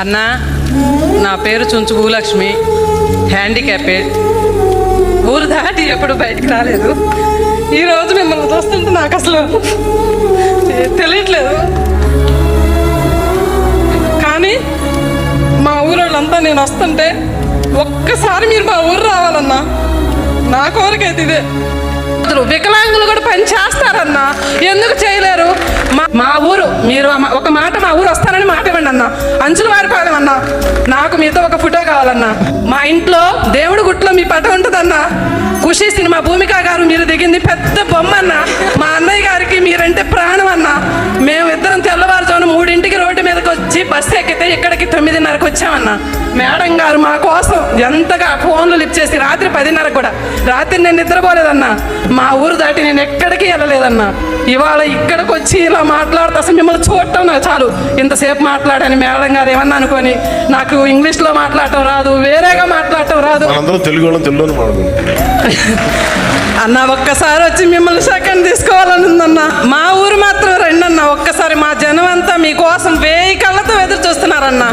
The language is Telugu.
అన్న నా పేరు చుంచు భూలక్ష్మి. హ్యాండిక్యాపెడ్ ఊరు దాటి ఎప్పుడు బయటికి రాలేదు. ఈరోజు మిమ్మల్ని చూస్తుంటే నాకు అసలు తెలియట్లేదు. కానీ మా ఊరోళ్ళంతా నేను వస్తుంటే ఒక్కసారి మీరు మా ఊరు రావాలన్నా నా కోరికైతే ఇదే. అసలు వికలాంగులు కూడా పని చేస్తారన్నా. ఎందుకు చేయలేరు? మా మా ఊరు మీరు ఒక మాట మా ఊరు వస్తారు అన్నా అంచుల వారిపాలెం అన్న నాకు మీతో ఒక ఫోటో కావాలన్నా. మా ఇంట్లో దేవుడు గుట్లో మీ పట ఉంటుందన్నా. ఖుషి సినిమా భూమిక గారు మీరు దిగింది పెద్ద బొమ్మ అన్న మా అన్నయ్య గారికి మీరంటే ప్రాణం అన్న మేము ఇద్దరం తెల్లవారుజామున మూడింటికి రోడ్డు మీదకి వచ్చి బస్సు ఎక్కితే ఇక్కడికి తొమ్మిదిన్నరకు వచ్చామన్నా. మేడం గారు మా కోసం ఎంతగా ఫోన్లు లిఫ్ట్ చేసి రాత్రి పదిన్నరకు కూడా రాత్రి నేను నిద్రపోలేదన్నా. మా ఊరు దాటి నేను ఎక్కడికి వెళ్ళలేదన్నా. ఇవాళ ఇక్కడికి వచ్చి ఇలా మాట్లాడుతూ అసలు మిమ్మల్ని చూడటం నాకు చాలు. ఇంతసేపు మాట్లాడని మేడం గారు ఏమన్నా అనుకొని నాకు ఇంగ్లీష్లో మాట్లాడటం రాదు వేరేగా మాట్లాడటం రాదు. తెలుగు అన్న ఒక్కసారి వచ్చి మిమ్మల్ని సెకండ్ తీసుకోవాలని ఉందన్న మా ఊరు మాత్రం రండి అన్న ఒక్కసారి మా జనం అంతా మీకోసం వేయి కళ్ళతో ఎదురు చూస్తున్నారన్న.